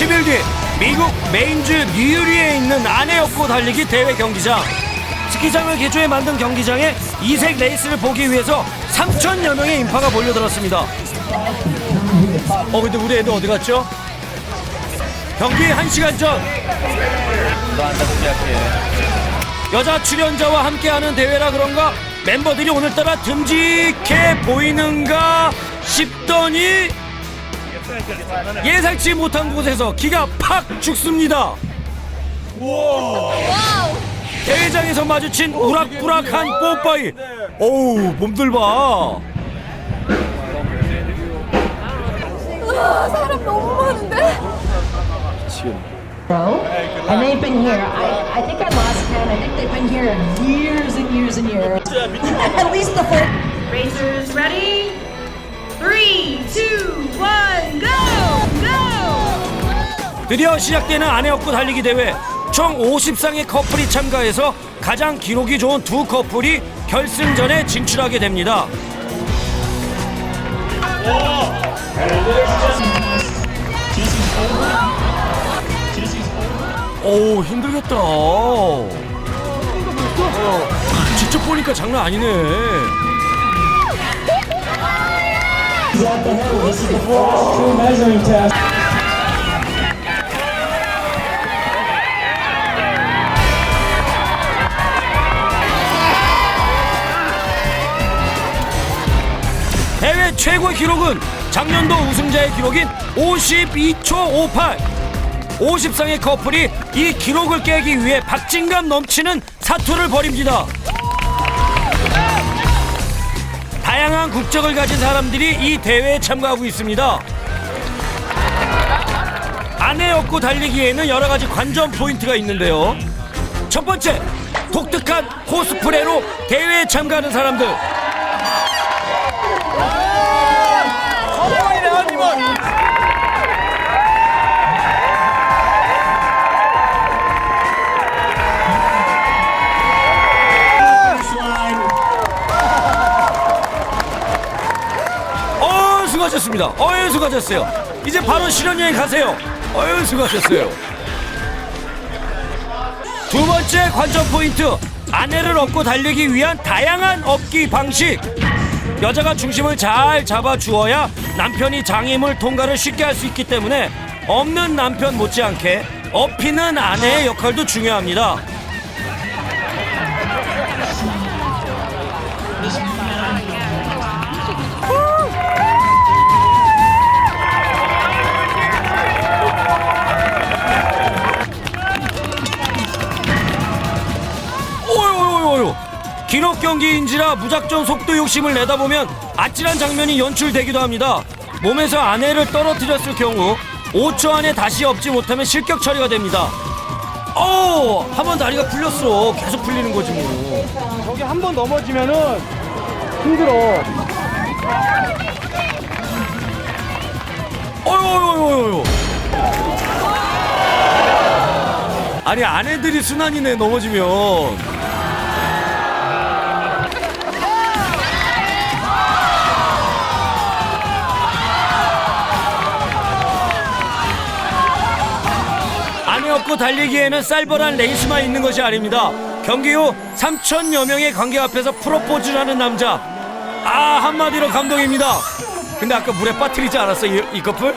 일주일 뒤 미국 메인주 뉴리에 있는 아내 업고 달리기 대회 경기장 스키장을 개조해 만든 경기장에 이색 레이스를 보기 위해서 3천여 명의 인파가 몰려들었습니다. 어 근데 우리 애들 어디 갔죠? 경기 1시간 전 여자 출연자와 함께하는 대회라 그런가 멤버들이 오늘따라 듬직해 보이는가 싶더니 예상치 못한 곳에서 기가 팍 죽습니다. 대회장에서 마주친 우락부락한 뽀빠이. 어우 몸들 봐. 사람 너무 많은데? Bro. And they've been here. I, I think I lost count. I think they've been here years and years and years. At least the first. Racers ready? Three, two, one! 드디어 시작되는 아내 업고 달리기 대회. 총 50쌍의 커플이 참가해서 가장 기록이 좋은 두 커플이 결승전에 진출하게 됩니다. 오 힘들겠다. 어, 직접 보니까 장난 아니네. True measuring test. 최고 기록은 작년도 우승자의 기록인 52초 58. 50상의 커플이 이 기록을 깨기 위해 박진감 넘치는 사투를 벌입니다. 다양한 국적을 가진 사람들이 이 대회에 참가하고 있습니다. 안에 업고 달리기에는 여러 가지 관전 포인트가 있는데요. 첫 번째, 독특한 코스프레로 대회에 참가하는 사람들. 수고하셨습니다. 어유 수고하셨어요. 이제 바로 실현여행 가세요. 어유 수고하셨어요. 두 번째 관전 포인트 아내를 업고 달리기 위한 다양한 업기 방식. 여자가 중심을 잘 잡아 주어야 남편이 장애물 통과를 쉽게 할 수 있기 때문에 없는 남편 못지않게 업히는 아내의 역할도 중요합니다. 기록 경기인지라 무작정 속도 욕심을 내다 보면 아찔한 장면이 연출되기도 합니다. 몸에서 아내를 떨어뜨렸을 경우 5초 안에 다시 업지 못하면 실격 처리가 됩니다. 어, 한번 다리가 풀렸어. 계속 풀리는 거지 뭐. 저기 한 번 넘어지면은 힘들어. 어요요요요. 아니 아내들이 순환이네 넘어지면. 없고 달리기에는 쌀벌한 레이스만 있는 것이 아닙니다. 경기 후 3천여 명의 관객 앞에서 프로포즈를 하는 남자. 아 한마디로 감동입니다. 근데 아까 물에 빠뜨리지 않았어 이, 이 커플?